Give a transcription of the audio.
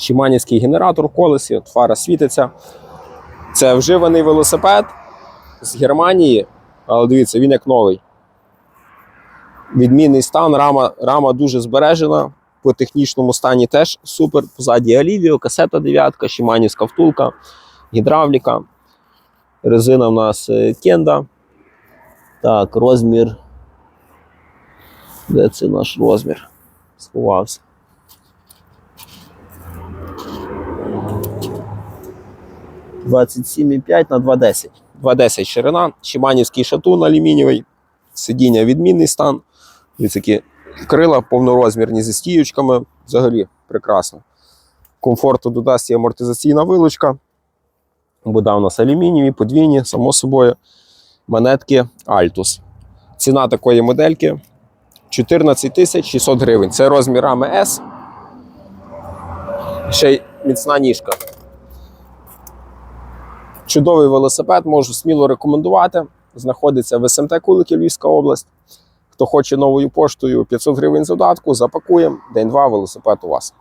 Чиманівський генератор в колесі, от фара світиться. Це вживаний велосипед з Германії, але дивіться, він як новий. Відмінний стан, рама, рама дуже збережена. По технічному стані теж супер. Позаді Алівіо, касета 9, Шиманівська втулка, гідравліка. Резина в нас е, Кенда. Так, розмір. Де це наш розмір? Сховався. – 27,5 на 2,10. 2,10 ширина, Шиманівський шатун алюмінієвий, сидіння відмінний стан. І крила повнорозмірні зі стіючками. Взагалі прекрасно. Комфорту додасть і амортизаційна вилучка. Буде у нас алюмінієві, подвійні, само собою. Монетки Altus. Ціна такої модельки 14 600 гривень. Це розмір рами S. Ще й міцна ніжка. Чудовий велосипед, можу сміло рекомендувати. Знаходиться в СМТ Кулики, Львівська область. Хто хоче новою поштою 500 гривень задатку, запакуємо. День-два велосипед у вас.